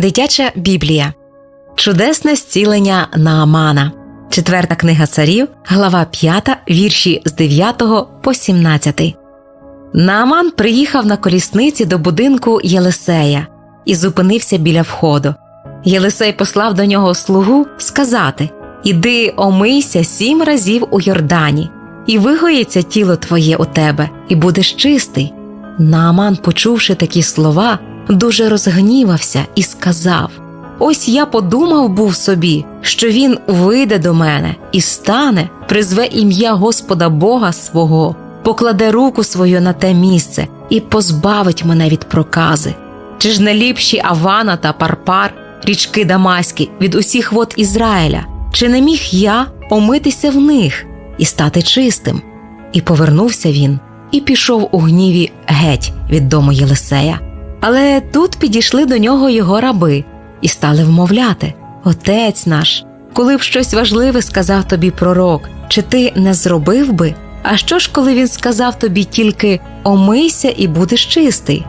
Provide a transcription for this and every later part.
Дитяча Біблія. Чудесне зцілення Наамана. Четверта книга царів, глава 5, вірші з 9 по 17. Нааман приїхав на колісниці до будинку Єлисея і зупинився біля входу. Єлисей послав до нього слугу сказати Іди омийся сім разів у Йордані, і вигоїться тіло твоє у тебе, і будеш чистий. Нааман, почувши такі слова, дуже розгнівався і сказав Ось я подумав був собі, що він вийде до мене і стане, призве ім'я Господа Бога свого, покладе руку свою на те місце і позбавить мене від прокази. Чи ж не ліпші Авана та Парпар, річки Дамаські від усіх вод Ізраїля? Чи не міг я омитися в них і стати чистим? І повернувся він і пішов у гніві геть від дому Єлисея. Але тут підійшли до нього його раби і стали вмовляти Отець наш, коли б щось важливе сказав тобі пророк, чи ти не зробив би? А що ж, коли він сказав тобі тільки омийся і будеш чистий?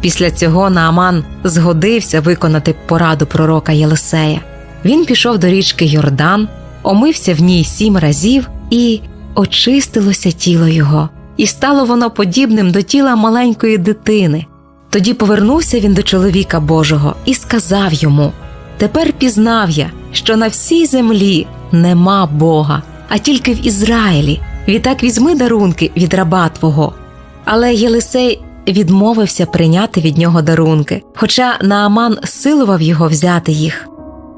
Після цього Нааман згодився виконати пораду пророка Єлисея. Він пішов до річки Йордан, омився в ній сім разів і очистилося тіло його, і стало воно подібним до тіла маленької дитини. Тоді повернувся він до чоловіка Божого і сказав йому: Тепер пізнав я, що на всій землі нема Бога, а тільки в Ізраїлі. Відтак візьми дарунки від раба твого. Але Єлисей відмовився прийняти від нього дарунки, хоча Нааман силував його взяти їх.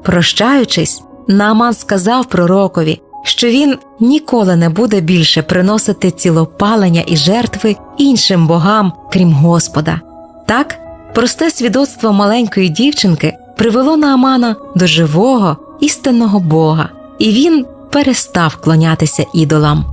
Прощаючись, Нааман сказав пророкові, що він ніколи не буде більше приносити цілопалення і жертви іншим богам, крім Господа. Так, просте свідоцтво маленької дівчинки привело Наамана до живого істинного Бога, і він перестав клонятися ідолам.